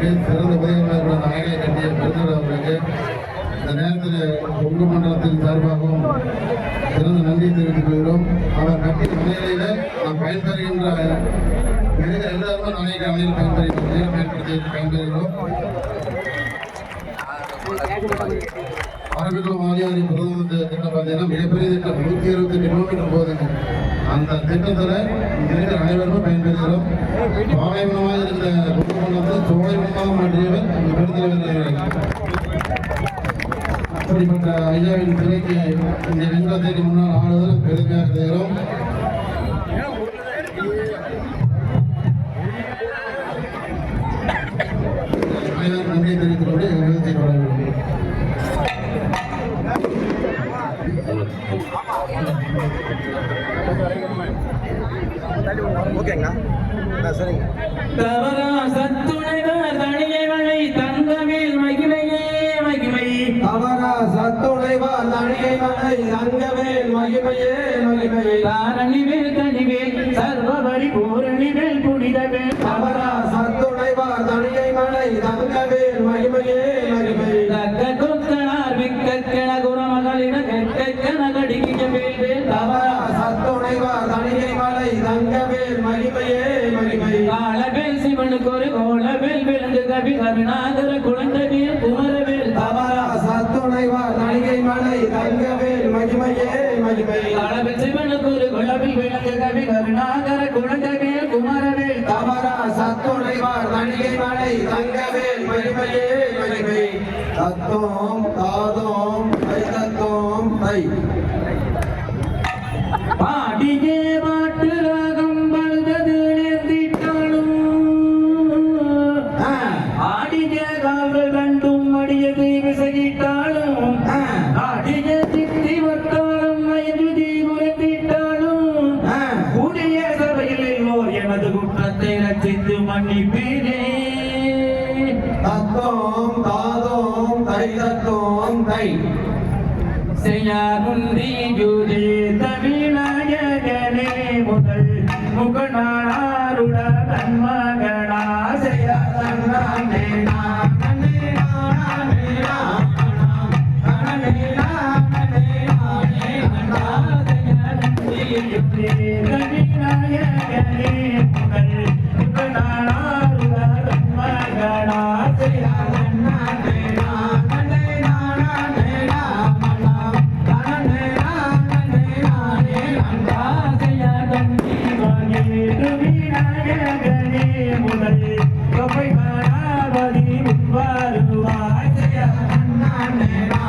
அவர்களுக்கு சிறந்த உதவியாளர்கள் அந்த அணைகளை கட்டிய பெருந்தர் அவர்களுக்கு இந்த நேரத்தில் தொங்கு மண்டலத்தின் சார்பாகவும் சிறந்த நன்றியை தெரிவித்துக் கொள்கிறோம். அவர் கட்டிய அணைகளில நாம் பயன்பெறுகின்ற மிக எல்லாருமே அணைக்கு அணையில் பயன்பெறுகின்ற பயன்படுத்தி பயன்பெறுகிறோம். அரபிக்குளம் வாரியாரி பிரதம திட்டம் பார்த்தீங்கன்னா மிகப்பெரிய திட்டம். நூற்றி இருபத்தி கிலோமீட்டர் போகுதுங்க. அந்த திட்டத்தில் இருக்கிற அனைவருமே பயன்பெறுகிறோம். பாலைவனமாக இருக்கிற கும்பகோணத்தை சோலைவனமாக மாற்றியவர் இந்த பெருந்தலைவர் அப்படிப்பட்ட ஐயாவின் சிலைக்கு இந்த வெங்கலத்திற்கு முன்னால் ஆளுதல் பெருமையாக கருதுகிறோம் சரிங்க கருணாகர குழந்தைவேல் குமரவேல். அவரா சத்துணைவா நடிகை மலை அங்கவேல் மகிமையே மகிமையே காலவேல் சிவனுக்கு ஒரு குலவில் விழுந்து கவி கருணாகர குழந்தைவேல் தத்தோம் தாதோம் தை தத்தோம் தை செய்யாருந்தி யூதே தருவாய் நானே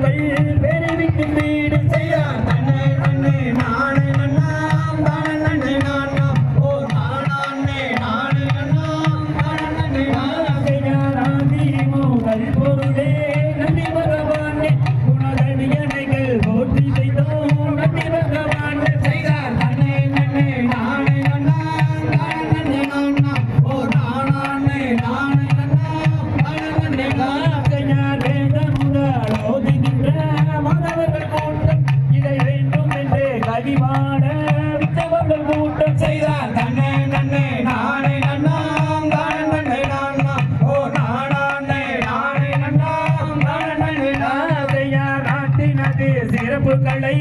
哎 பொருட்களை